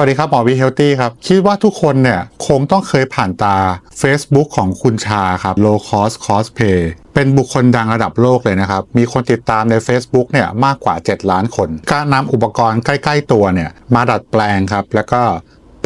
วัสดีครับหมอวีเฮลตี้ครับ คิดว่าทุกคนเนี่ยคงต้องเคยผ่านตา Facebook ของคุณชาครับ Low Cost Cosplay เป็นบุคคลดังระดับโลกเลยนะครับ มีคนติดตามใน Facebook เนี่ยมากกว่า 7 ล้านคน การนำอุปกรณ์ใกล้ ๆ ตัวเนี่ยมาดัดแปลงครับ แล้วก็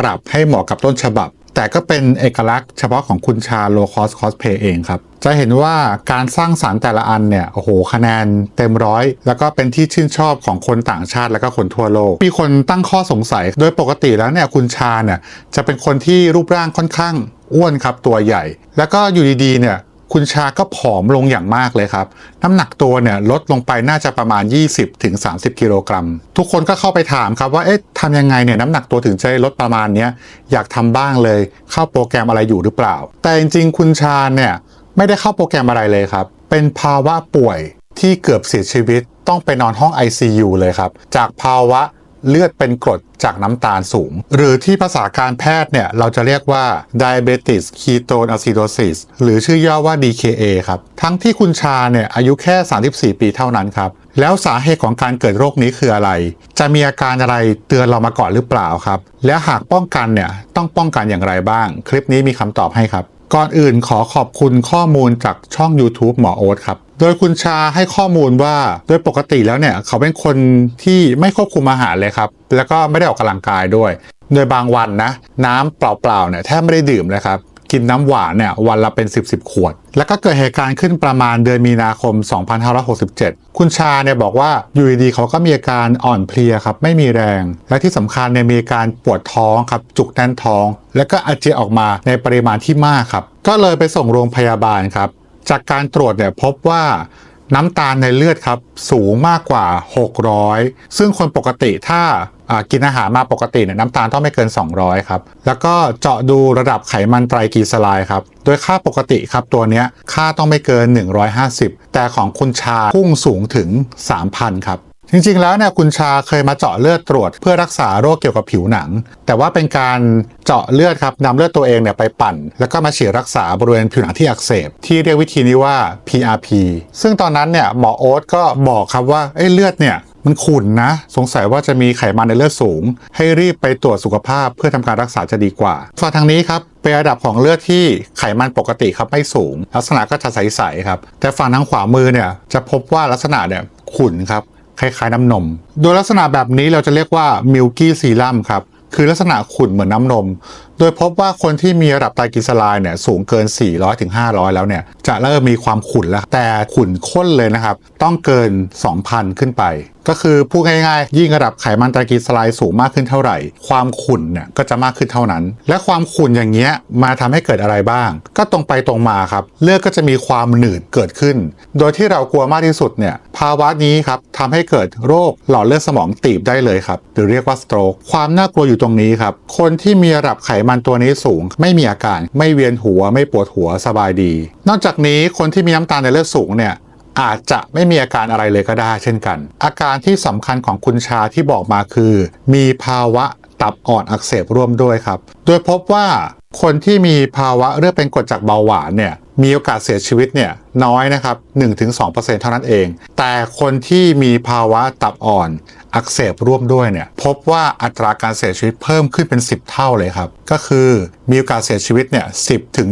ปรับให้เหมาะกับต้นฉบับ แต่ก็เป็นเอกลักษณ์เฉพาะของคุณชาโลคอสคอสเพย์เองครับ จะเห็นว่าการสร้างสารรค์แต่ละอันเนี่ย โอ้โห คะแนนเต็มร้อย แล้วก็เป็นที่ชื่นชอบของคนต่างชาติและก็คนทั่วโลก มีคนตั้งข้อสงสัย โดยปกติแล้วเนี่ยคุณชาเนี่ยจะเป็นคนที่รูปร่างค่อนข้างอ้วนครับตัวใหญ่ แล้วก็อยู่ดีๆเนี่ย คุณชาก็ผอมลงอย่างมากเลยครับ น้ำหนักตัวเนี่ยลดลงไปน่าจะประมาณ 20-30 กิโลกรัม ทุกคนก็เข้าไปถามครับว่าเอ๊ะทำยังไงเนี่ยน้ำหนักตัวถึงจะลดประมาณนี้อยากทำบ้างเลย เข้าโปรแกรมอะไรอยู่หรือเปล่า แต่จริงๆ คุณชาเนี่ยไม่ได้เข้าโปรแกรมอะไรเลยครับ เป็นภาวะป่วยที่เกือบเสียชีวิตต้องไปนอนห้อง ICU เลยครับ จากภาวะ เลือดเป็นกรดจากน้ำตาลสูง หรือที่ภาษาการแพทย์เนี่ย เราจะเรียกว่า diabetes ketoacidosis หรือชื่อย่อว่า DKA ครับ ทั้งที่คุณชาเนี่ย อายุแค่ 34 ปีเท่านั้นครับ แล้วสาเหตุของการเกิดโรคนี้คืออะไร จะมีอาการอะไรเตือนเรามาก่อนหรือเปล่าครับ และหากป้องกันเนี่ย ต้องป้องกันอย่างไรบ้าง คลิปนี้มีคำตอบให้ครับ ก่อนอื่นขอขอบคุณข้อมูลจากช่อง YouTube หมอโอ๊ตครับ โดยคุณชาให้ข้อมูลว่าโดยปกติแล้วเนี่ยเขาเป็นคนที่ไม่ควบคุมอาหารเลยครับ แล้วก็ไม่ได้ออกกำลังกายด้วย โดยบางวันนะ น้ำเปล่าๆเนี่ยแทบไม่ได้ดื่มเลยครับกินน้ำหวานเนี่ยวันละเป็น 10บสขวด แล้วก็เกิดเหตุการณ์ขึ้นประมาณเดือนมีนาคม 2567 คุณชาเนี่ยบอกว่าอยู่ดีๆเขาก็มีอาการอ่อนเพลียครับไม่มีแรง และที่สำคัญเนี่ยมีอาการปวดท้องครับจุกแน่นท้อง แล้วก็อาเจียนออกมาในปริมาณที่มากครับ ก็เลยไปส่งโรงพยาบาลครับ จากการตรวจเนี่ยพบว่าน้ำตาลในเลือดครับสูงมากกว่า 600 ซึ่งคนปกติถ้ากินอาหารมาปกติเนี่ยน้ำตาลต้องไม่เกิน 200 ครับ แล้วก็เจาะดูระดับไขมันไตรกลีเซอไรด์ครับ โดยค่าปกติครับตัวเนี้ยค่าต้องไม่เกิน 150 แต่ของคุณชาพุ่งสูงถึง 3,000 ครับ จริงๆ แล้วเนี่ยคุณชาเคยมาเจาะเลือดตรวจ เพื่อรักษาโรคเกี่ยวกับผิวหนัง แต่ว่าเป็นการเจาะเลือดครับนำเลือดตัวเองเนี่ยไปปั่น แล้วก็มาฉีดรักษาบริเวณผิวหนังที่อักเสบ ที่เรียกวิธีนี้ว่า PRP ซึ่งตอนนั้นเนี่ยหมอโอ๊ตก็บอกครับว่าเอ้เลือดเนี่ยมันขุ่นนะ สงสัยว่าจะมีไขมันในเลือดสูง ให้รีบไปตรวจสุขภาพเพื่อทำการรักษาจะดีกว่าฝั่งทางนี้ครับเป็นระดับของเลือดที่ไขมันปกติครับไม่สูง ลักษณะก็จะใสๆครับ แต่ฝั่งทางขวามือเนี่ยจะพบว่าลักษณะเนี่ยขุ่นครับ คล้ายๆน้ำนม โดยลักษณะแบบนี้เราจะเรียกว่ามิลกี้ซีรัมครับ คือลักษณะขุ่นเหมือนน้ำนม ดยพบว่าคนที่มีระดับไตรกลีเซอไรด์เนี่ยสูงเกิน 400ถึง500 แล้วเนี่ยจะเริ่มมีความขุ่นแล้ว แต่ขุ่นข้นเลยนะครับ ต้องเกิน 2,000 ขึ้นไปก็คือพูดง่ายๆ ยิ่งระดับไขมันไตรกลีเซอไรด์สูงมากขึ้นเท่าไหร่ ความขุ่นเนี่ยก็จะมากขึ้นเท่านั้น และความขุ่นอย่างเงี้ยมาทำให้เกิดอะไรบ้าง ก็ตรงไปตรงมาครับ เลือดก็จะมีความหนืดเกิดขึ้น โดยที่เรากลัวมากที่สุดเนี่ยภาวะนี้ครับทำให้เกิดโรคหลอดเลือดสมองตีบได้เลยครับหรือเรียกว่าสโตรกความน่ากลัวอยู่ตรงนี้ครับคนที่มีระดับไขมันตัวนี้สูง ไม่มีอาการ ไม่เวียนหัว ไม่ปวดหัวสบายดี นอกจากนี้คนที่มีน้ำตาลในเลือดสูงเนี่ยอาจจะไม่มีอาการอะไรเลยก็ได้เช่นกัน อาการที่สำคัญของคุณชาที่บอกมาคือ มีภาวะตับอ่อนอักเสบร่วมด้วยครับ โดยพบว่าคนที่มีภาวะเลือดเป็นกรดจากเบาหวานเนี่ยมีโอกาสเสียชีวิตเนี่ย น้อยนะครับ 1-2%เท่านั้นเอง แต่คนที่มีภาวะตับอ่อนอักเสบร่วมด้วยเนี่ยพบว่าอัตราการเสียชีวิตเพิ่มขึ้นเป็น 10 เท่าเลยครับ ก็คือมีโอกาสเสียชีวิตเนี่ย10ถึง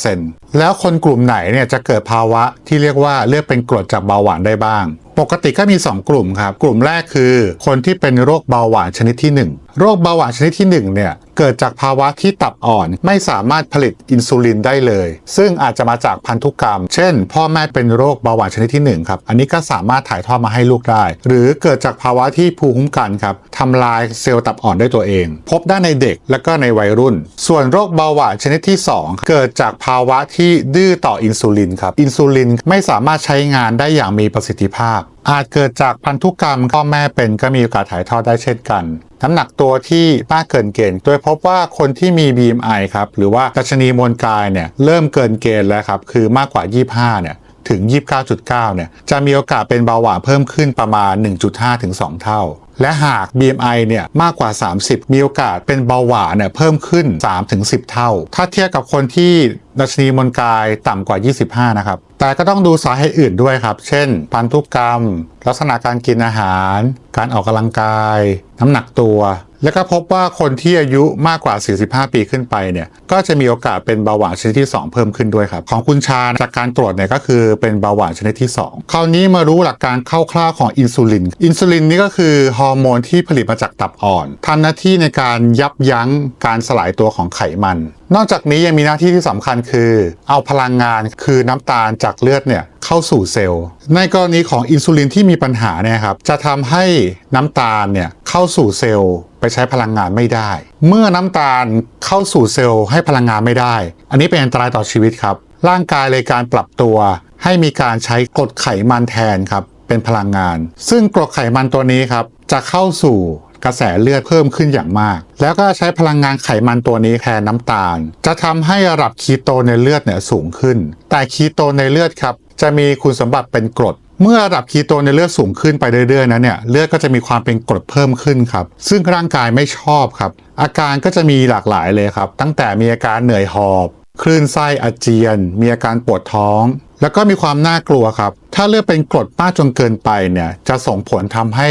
20%แล้วคนกลุ่มไหนเนี่ยจะเกิดภาวะที่เรียกว่าเลือดเป็นกรดจากเบาหวานได้บ้าง ปกติก็มี 2 กลุ่มครับ กลุ่มแรกคือ คนที่เป็นโรคเบาหวานชนิดที่ 1 โรคเบาหวานชนิดที่1เนี่ยเกิดจากภาวะที่ตับอ่อน ไม่สามารถผลิตอินซูลินได้เลย ซึ่งอาจจะมาจากพันธุกรรม เช่นพ่อแม่เป็นโรคเบาหวานชนิดที่1ครับอันนี้ก็สามารถถ่ายทอดมาให้ลูกได้ หรือเกิดจากภาวะที่ภูมิคุ้มกันครับ ทำลายเซลล์ตับอ่อนได้ตัวเอง พบได้ในเด็กและก็ในวัยรุ่น ส่วนโรคเบาหวานชนิดที่ 2 เกิดจากภาวะที่ดื้อต่ออินซูลินครับอินซูลินไม่สามารถใช้งานได้อย่างมีประสิทธิภาพ อาจเกิดจากพันธุกรรมพ่อแม่เป็นก็มีโอกาสถ่ายทอดได้เช่นกันน้ำหนักตัวที่มากเกินเกณฑ์โดยพบว่าคนที่มี BMI ครับหรือว่าดัชนีมวลกายเนี่ยเริ่มเกินเกณฑ์แล้วครับคือมากกว่า 25เนี่ยถึง 29.9 เนี่ย จะมีโอกาสเป็นเบาหวานเพิ่มขึ้นประมาณ 1.5 ถึง 2 เท่า และหาก BMI เนี่ยมากกว่า 30 มีโอกาสเป็นเบาหวานเนี่ยเพิ่มขึ้น 3-10 เท่า ถ้าเทียบกับคนที่ดัชนีมวลกายต่ำกว่า 25 นะครับ แต่ก็ต้องดูสาเหตุอื่นด้วยครับ เช่น พันธุกรรม ลักษณะการกินอาหาร การออกกำลังกาย น้ำหนักตัว แล้วก็พบว่าคนที่อายุมากกว่า 45 ปีขึ้นไปเนี่ยก็จะมีโอกาสเป็นเบาหวานชนิดที่ 2 เพิ่มขึ้นด้วยครับ ของคุณชาจากการตรวจเนี่ยก็คือเป็นเบาหวานชนิดที่ 2 คราวนี้มารู้หลักการคร่าวๆของอินซูลิน อินซูลินนี่ก็คือฮอร์โมนที่ผลิตมาจากตับอ่อนทำหน้าที่ในการยับยั้งการสลายตัวของไขมัน นอกจากนี้ยังมีหน้าที่ที่สำคัญคือ เอาพลังงานคือน้ำตาลจากเลือดเนี่ยเข้าสู่เซลล์ ในกรณีของอินซูลินที่มีปัญหาเนี่ยครับจะทำให้น้ำตาลเนี่ยเข้าสู่เซลล์ไปใช้พลังงานไม่ได้ เมื่อน้ำตาลเข้าสู่เซลล์ให้พลังงานไม่ได้ อันนี้เป็นอันตรายต่อชีวิตครับ ร่างกายเลยการปรับตัว ให้มีการใช้กรดไขมันแทนครับเป็นพลังงาน ซึ่งกรดไขมันตัวนี้ครับจะเข้าสู่ กระแสเลือดเพิ่มขึ้นอย่างมาก แล้วก็ใช้พลังงานไขมันตัวนี้แทนน้ำตาล จะทำให้ระดับคีโตในเลือดเนี่ยสูงขึ้น แต่คีโตในเลือดครับจะมีคุณสมบัติเป็นกรดเมื่อระดับคีโตในเลือดสูงขึ้นไปเรื่อยๆนั้นเนี่ยเลือดก็จะมีความเป็นกรดเพิ่มขึ้นครับ ซึ่งร่างกายไม่ชอบครับ อาการก็จะมีหลากหลายเลยครับ ตั้งแต่มีอาการเหนื่อยหอบ คลื่นไส้อาเจียน มีอาการปวดท้อง แล้วก็มีความน่ากลัวครับ ถ้าเลือดเป็นกรดมากจนเกินไปเนี่ยจะส่งผลทำให้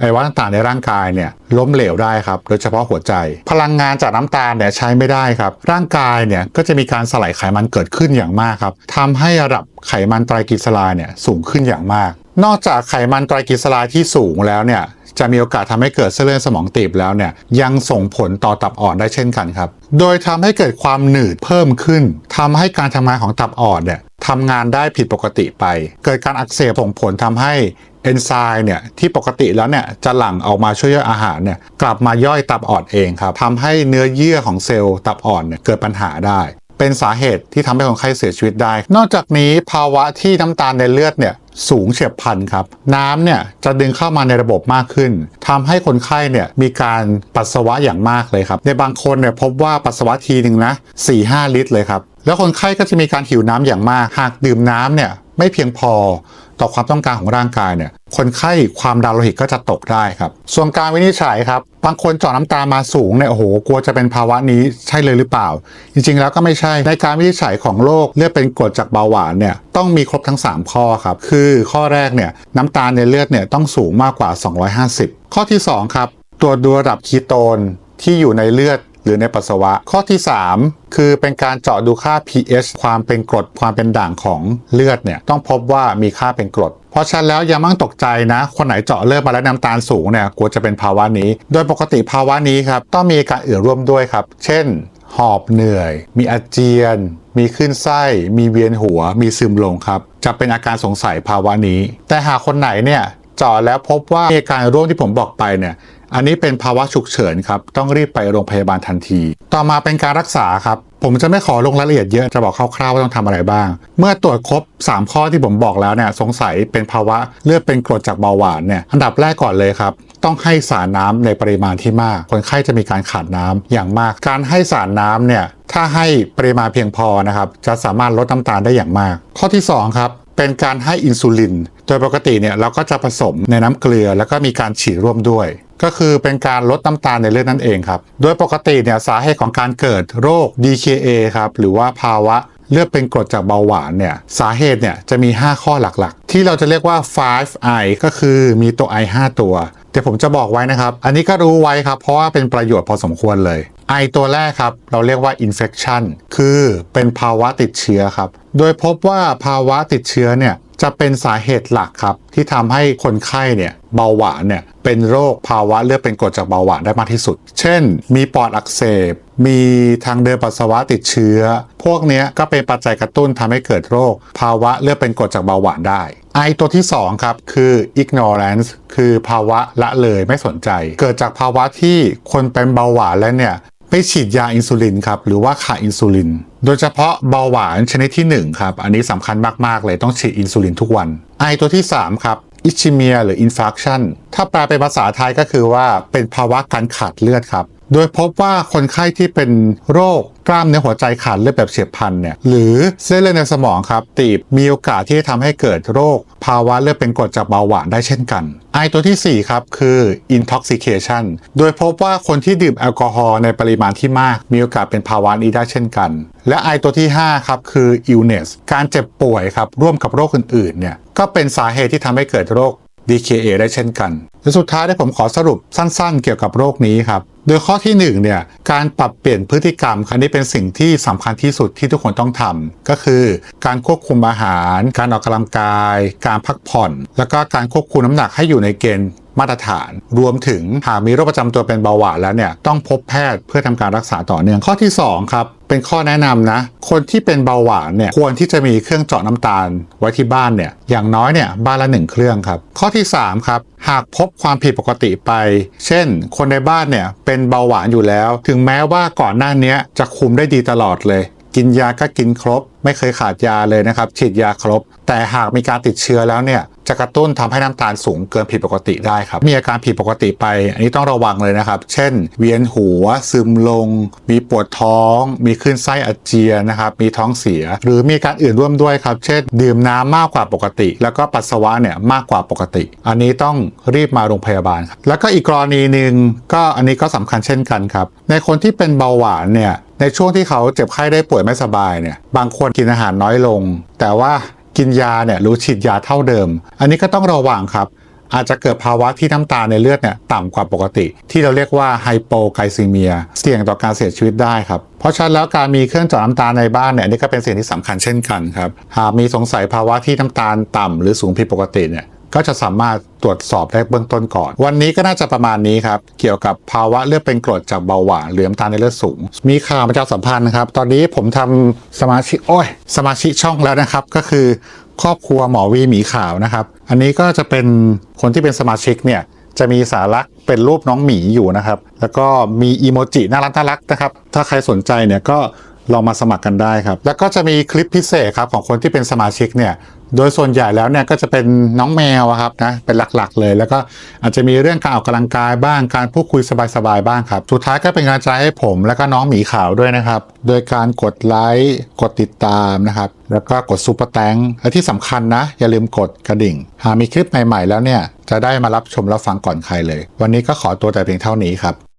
อวัยวะต่างๆในร่างกายเนี่ยล้มเหลวได้ครับ โดยเฉพาะหัวใจ พลังงานจากน้ำตาลเนี่ยใช้ไม่ได้ครับ ร่างกายเนี่ยก็จะมีการสลายไขมันเกิดขึ้นอย่างมากครับทำให้ระดับไขมันไตรกลีเซอไรด์เนี่ยสูงขึ้นอย่างมาก นอกจากไขมันไตรกลีเซอไรด์ที่สูงแล้วเนี่ยจะมีโอกาสทำให้เกิดเส้นเลือดสมองตีบแล้วเนี่ยยังส่งผลต่อตับอ่อนได้เช่นกันครับ โดยทำให้เกิดความหนืดเพิ่มขึ้นทำให้การทำงานของตับอ่อนเนี่ย ทำงานได้ผิดปกติไป เกิดการอักเสบส่งผลทำให้เอนไซม์เนี่ยที่ปกติแล้วเนี่ยจะหลั่งออกมาช่วยย่อยอาหารเนี่ยกลับมาย่อยตับอ่อนเองครับทำให้เนื้อเยื่อของเซลล์ตับอ่อนเนี่ยเกิดปัญหาได้เป็นสาเหตุที่ทำให้คนไข้เสียชีวิตได้ นอกจากนี้ภาวะที่น้ำตาลในเลือดเนี่ยสูงเฉียบพลันครับ น้ำเนี่ยจะดึงเข้ามาในระบบมากขึ้นทำให้คนไข้เนี่ยมีการปัสสาวะอย่างมากเลยครับ ในบางคนเนี่ยพบว่าปัสสาวะทีหนึ่งนะ4-5 ลิตรเลยครับ แล้วคนไข้ก็จะมีการหิวน้ำอย่างมาก หากดื่มน้ำเนี่ยไม่เพียงพอต่อความต้องการของร่างกายเนี่ยคนไข้ความดันโลหิตก็จะตกได้ครับ ส่วนการวินิจฉัยครับ บางคนเจาะน้ำตามาสูงเนี่ยโอ้โหกลัวจะเป็นภาวะนี้ใช่เลยหรือเปล่า จริงๆแล้วก็ไม่ใช่ในการวินิจฉัยของโรคเลือดเป็นกรดจากเบาหวานเนี่ยต้องมีครบทั้ง 3 ข้อครับ คือข้อแรกเนี่ยน้ำตาลในเลือดเนี่ยต้องสูงมากกว่า 250 ข้อที่ 2 ครับตรวจดูระดับคีโตนที่อยู่ในเลือด หรือในปัสสาวะ ข้อที่ 3 คือเป็นการเจาะดูค่า pH ความเป็นกรดความเป็นด่างของเลือดเนี่ยต้องพบว่ามีค่าเป็นกรดเพราะฉะนั้นแล้วอย่ามั่งตกใจนะ คนไหนเจาะเลือดมาแล้วน้ำตาลสูงเนี่ยกลัวจะเป็นภาวะนี้ โดยปกติภาวะนี้ครับต้องมีอาการอื่นร่วมด้วยครับ เช่น หอบเหนื่อย มีอาเจียน มีขึ้นไส้ มีเวียนหัว มีซึมลงครับ จะเป็นอาการสงสัยภาวะนี้ แต่หากคนไหนเนี่ยเจาะแล้วพบว่ามีอาการร่วมที่ผมบอกไปเนี่ย อันนี้เป็นภาวะฉุกเฉินครับ ต้องรีบไปโรงพยาบาลทันที ต่อมาเป็นการรักษาครับ ผมจะไม่ขอลงรายละเอียดเยอะ จะบอกคร่าวๆว่าต้องทำอะไรบ้าง เมื่อตรวจครบ 3 ข้อที่ผมบอกแล้วเนี่ย สงสัยเป็นภาวะเลือดเป็นกรดจากเบาหวานเนี่ย อันดับแรกก่อนเลยครับ ต้องให้สารน้ำในปริมาณที่มาก คนไข้จะมีการขาดน้ำอย่างมาก การให้สารน้ำเนี่ย ถ้าให้ปริมาณเพียงพอนะครับ จะสามารถลดน้ำตาลได้อย่างมาก ข้อที่สองครับเป็นการให้อินซูลิน โดยปกติเนี่ยเราก็จะผสมในน้ำเกลือแล้วก็มีการฉีดร่วมด้วย ก็คือเป็นการลดน้ำตาลในเลือดนั่นเองครับ โดยปกติเนี่ยสาเหตุของการเกิดโรค DKA ครับหรือว่าภาวะเลือดเป็นกรดจากเบาหวานเนี่ยสาเหตุเนี่ยจะมี 5 ข้อหลักๆ ที่เราจะเรียกว่า 5i ก็คือมีตัว i 5 ตัว เดี๋ยวผมจะบอกไว้นะครับ อันนี้ก็รู้ไว้ครับ เพราะว่าเป็นประโยชน์พอสมควรเลย I ตัวแรกครับ เราเรียกว่า infection คือเป็นภาวะติดเชื้อครับ โดยพบว่าภาวะติดเชื้อเนี่ยจะเป็นสาเหตุหลักครับ ที่ทำให้คนไข้เนี่ยเบาหวานเนี่ยเป็นโรคภาวะเลือดเป็นกรดจากเบาหวานได้มากที่สุด เช่น มีปอดอักเสบ มีทางเดินปัสสาวะติดเชื้อ พวกนี้ก็เป็นปัจจัยกระตุ้นทำให้เกิดโรค ภาวะเลือดเป็นกรดจากเบาหวานได้ ไอตัวที่2ครับคือ ignorance คือภาวะละเลยไม่สนใจ เกิดจากภาวะที่คนเป็นเบาหวานแล้วเนี่ย ไปฉีดยาอินซูลินครับหรือว่าขาดอินซูลิน โดยเฉพาะเบาหวานชนิดที่ 1 ครับ อันนี้สำคัญมาก ๆ เลยต้องฉีดอินซูลินทุกวัน ไอตัวที่ 3 ครับอิชิเมียหรืออินฟักชันถ้าแปลเป็นภาษาไทยก็คือว่าเป็นภาวะการขาดเลือดครับ โดยพบว่าคนไข้ที่เป็นโรคกล้ามเนื้อหัวใจขาดเลือดแบบเฉียบพลันเนี่ยหรือเส้นเลือดในสมองครับตีบมีโอกาสที่จะทำให้เกิดโรค ภาวะเลือดเป็นกรดจากเบาหวานได้เช่นกัน ไอตัวทีสี่ 4 ครับ คือ intoxication โดยพบว่าคนที่ดื่มแอลกอฮอล์ในปริมาณที่มาก มีโอกาสเป็นภาวะนี้ได้เช่นกัน และไอตัวที่ 5 ครับ คือ illness การเจ็บป่วยครับร่วมกับโรคอื่นๆเนี่ยก็เป็นสาเหตุที่ทำให้เกิดโรค DKA ได้เช่นกันและสุดท้ายได้ผมขอสรุปสั้นๆ เกี่ยวกับโรคนี้ครับ โดยข้อที่1เนี่ยการปรับเปลี่ยนพฤติกรรมคันนี้เป็นสิ่งที่สำคัญที่สุดที่ทุกคนต้องทำก็คือการควบคุมอาหาร การออกกำลังกาย การพักผ่อน แล้วก็การควบคุมน้ำหนักให้อยู่ในเกณฑ์มาตรฐาน รวมถึงหากมีโรคประจำตัวเป็นเบาหวานแล้วเนี่ยต้องพบแพทย์เพื่อทำการรักษาต่อเนื่องข้อที่2ครับ เป็นข้อแนะนำนะ คนที่เป็นเบาหวานเนี่ยควรที่จะมีเครื่องเจาะน้ำตาลไว้ที่บ้านเนี่ยอย่างน้อยเนี่ยบ้านละหนึ่งเครื่องครับ ข้อที่ 3 ครับ หากพบความผิดปกติไป เช่น คนในบ้านเนี่ยเป็นเบาหวานอยู่แล้ว ถึงแม้ว่าก่อนหน้านี้จะคุมได้ดีตลอดเลย กินยาก็กินครบ ไม่เคยขาดยาเลยนะครับ ฉีดยาครบ แต่หากมีการติดเชื้อแล้วเนี่ยจะกระตุ้นทำให้น้ำตาลสูงเกินผิดปกติได้ครับ มีอาการผิดปกติไป อันนี้ต้องระวังเลยนะครับ เช่น เวียนหัว ซึมลง มีปวดท้อง มีคลื่นไส้อาเจียนนะครับ มีท้องเสีย หรือมีการอื่นร่วมด้วยครับ เช่น ดื่มน้ำมากกว่าปกติ แล้วก็ปัสสาวะเนี่ยมากกว่าปกติ อันนี้ต้องรีบมาโรงพยาบาลครับแล้วก็อีกกรณีหนึ่งก็อันนี้ก็สำคัญเช่นกันครับ ในคนที่เป็นเบาหวานเนี่ยในช่วงที่เขาเจ็บไข้ได้ป่วยไม่สบายเนี่ยบางคนกินอาหารน้อยลง แต่ว่า กินยาเนี่ยหรือฉีดยาเท่าเดิม อันนี้ก็ต้องระวังครับ อาจจะเกิดภาวะที่น้ำตาในเลือดเนี่ยต่ำกว่าปกติ ที่เราเรียกว่าไฮโปไกซีเมีย เสี่ยงต่อการเสียชีวิตได้ครับ เพราะฉะนั้นแล้วการมีเครื่องเจาะน้ำตาในบ้านเนี่ยนนี่ก็เป็นสิ่งที่สำคัญเช่นกันครับหากมีสงสัยภาวะที่น้ำตาลต่ำหรือสูงผิดปกติเนี่ย ก็จะสามารถตรวจสอบได้เบื้องต้นก่อน วันนี้ก็น่าจะประมาณนี้ครับ เกี่ยวกับภาวะเลือดเป็นกรดจากเบาหวานเหรือน้ำตาในเลือดสูง มีข่าวประชาสัมพันธ์นะครับ ตอนนี้ผมทำสมาชิกโอ้ย สมาชิกช่องแล้วนะครับ ก็คือครอบครัวหมอวีหมีขาวนะครับ อันนี้ก็จะเป็นคนที่เป็นสมาชิกเนี่ยจะมีสารักเป็นรูปน้องหมีอยู่นะครับ แล้วก็มีอีโมจิน่ารักน่ารักนะครับ ถ้าใครสนใจเนี่ยก็ลองมาสมัครกันได้ครับ แล้วก็จะมีคลิปพิเศษครับของคนที่เป็นสมาชิกเนี่ย โดยส่วนใหญ่แล้วเนี่ยก็จะเป็นน้องแมวครับนะเป็นหลักๆ เลย แล้วก็อาจจะมีเรื่องการออกกำลังกายบ้างการพูดคุยสบายๆบ้างครับสุดท้ายก็เป็นกำลังใจให้ผม แล้วก็น้องหมีขาวด้วยนะครับ โดยการกดไลค์กดติดตามนะครับแล้วก็กดซูเปอร์แตงและที่สำคัญนะ อย่าลืมกดกระดิ่ง หากมีคลิปใหม่ๆแล้วเนี่ยจะได้มารับชมรับฟังก่อนใครเลย วันนี้ก็ขอตัวแต่เพียงเท่านี้ครับ